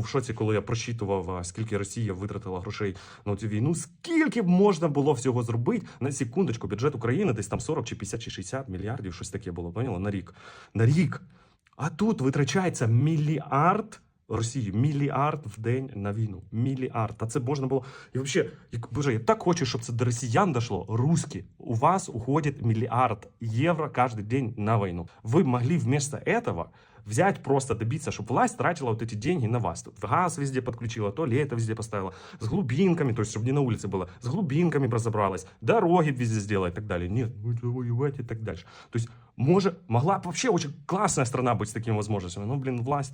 В шоці, коли я прочитував, скільки Росія витратила грошей на цю війну, скільки б можна було всього зробити на секундочку, бюджет України десь там 40 чи 50 чи 60 мільярдів, щось таке було, поняло На рік. На рік. А тут витрачається мільярд Росії, мільярд в день на війну. Мільярд. А це можна було. І взагалі, як боже, я так хочу, щоб це до росіян дошло. Русські, у вас уходит миллиард евро каждый день на войну. Вы могли вместо этого взять просто добиться, чтобы власть тратила вот эти деньги на вас. Тут газ везде подключила, туалеты везде поставила, с глубинками, то есть чтобы не на улице было, с глубинками разобралась, дороги везде сделала и так далее. Нет, будет воевать и так дальше. То есть может, могла бы вообще очень классная страна быть с такими возможностями, но, блин, власть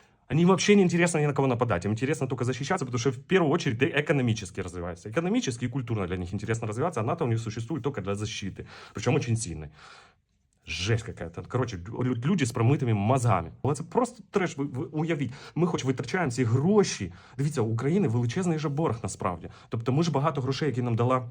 они вообще не интересно ни на кого нападать. Им интересно только защищаться, потому что в первую очередь да, экономически развиваются. Экономически и культурно для них интересно развиваться, а НАТО у них существует только для защиты. Причем очень сильной. Жесть какая-то. Коротше, лю- люди з промитими мозгами. Але це просто треш. Ви, ви уявіть, ми хоч витрачаємо ці гроші. Дивіться, у України величезний же борг насправді. Тобто, ми ж багато грошей, які нам дала.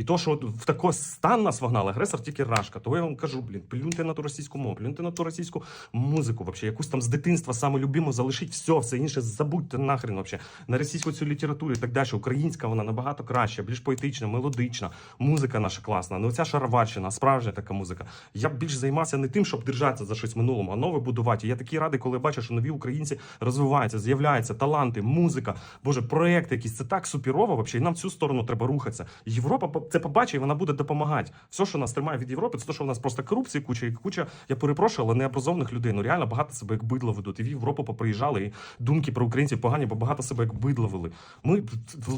І то, що от в такий стан нас вогнали, агресор тільки рашка. Того я вам кажу, блін, плюньте на ту російську мову, плюньте на ту російську музику, вообще, якусь там з дитинства саме любиму залишіть все, все інше забудьте нахрен вообще. На російську цю літературу і так далі. Українська вона набагато краща, більш поетична, мелодична. Музика наша класна. Ну ця шароварщина, справжня така музика. Я б більш займався не тим, щоб держатися за щось минулому, а нове будувати. Я такий радий, коли бачу, що нові українці розвиваються, з'являються таланти, музика, боже, проекти якісь. Це так суперово. Вообще, і нам в цю сторону треба рухатися. Європа це побачить, і вона буде допомагати. Все, що нас тримає від Європи, це те, що в нас просто корупції, куча і куча. Я перепрошую, але необразованих людей. Ну реально багато себе як бидло ведуть. І в Європу поприїжджали, і думки про українців погані, бо багато себе як бидло вели. Ми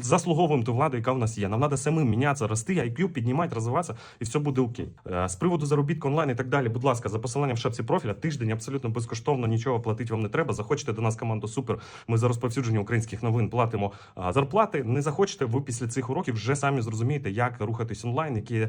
заслуговуємо ту владу, яка в нас є. Нам треба самим мінятися, рости, IQ піднімати, розвиватися, і все буде окей. Е, З приводу заробітку онлайн і так далі. Будь ласка, за посиланням в шапці профіля тиждень абсолютно безкоштовно, нічого платити вам не треба. Захочете до нас команду супер. Ми за розповсюдження українських новин платимо зарплати. Не захочете, ви після цих уроків вже самі зрозумієте, як рухатись онлайн, які